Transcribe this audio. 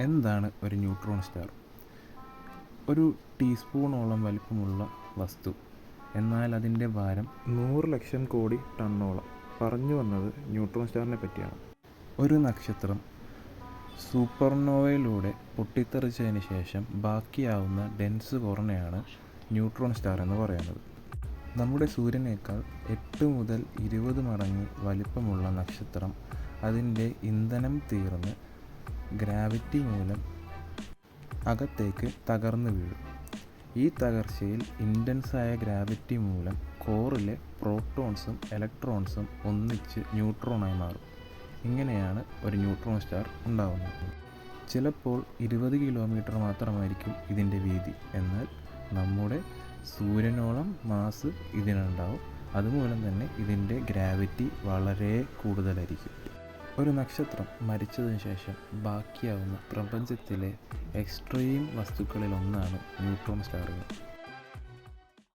എന്താണ് ഒരു neutron star? ഒരു ടീസ്പൂണോളം വലിപ്പമുള്ള വസ്തു. എന്നാൽ അതിന്റെ ഭാരം നൂറ് ലക്ഷം കോടി ടണ്ണോളം. പറഞ്ഞു വന്നത് ന്യൂട്രോൺ സ്റ്റാറിനെ പറ്റിയാണ്. ഒരു നക്ഷത്രം സൂപ്പർനോവയിലൂടെ പൊട്ടിത്തെറിച്ചതിന് ശേഷം ബാക്കിയാവുന്ന ഡെൻസ് കുറഞ്ഞയാണ് ന്യൂട്രോൺ സ്റ്റാർ എന്ന് പറയുന്നത്. നമ്മുടെ സൂര്യനേക്കാൾ എട്ട് മുതൽ ഇരുപത് മടങ്ങ് വലിപ്പമുള്ള നക്ഷത്രം അതിന്റെ ഇന്ധനം തീർന്ന് ഗ്രാവിറ്റി മൂലം അകത്തേക്ക് തകർന്നു വീഴും. ഈ തകർച്ചയിൽ ഇന്റൻസായ ഗ്രാവിറ്റി മൂലം കോറിലെ പ്രോട്ടോൺസും ഇലക്ട്രോൺസും ഒന്നിച്ച് ന്യൂട്രോണായി മാറും. ഇങ്ങനെയാണ് ഒരു ന്യൂട്രോൺ സ്റ്റാർ ഉണ്ടാകുന്നത് ചിലപ്പോൾ ഇരുപത് കിലോമീറ്റർ മാത്രമായിരിക്കും ഇതിന്റെ വീതി. എന്നാൽ നമ്മുടെ സൂര്യനോളം മാസ് ഇതിനുണ്ടാവും. അതുമൂലം തന്നെ ഇതിന്റെ ഗ്രാവിറ്റി വളരെ കൂടുതലായിരിക്കും. ഒരു നക്ഷത്രം മരിച്ചതിന് ശേഷം ബാക്കിയാവുന്ന പ്രപഞ്ചത്തിലെ എക്സ്ട്രീം വസ്തുക്കളിലൊന്നാണ് ന്യൂട്രോൺ സ്റ്റാറുകൾ.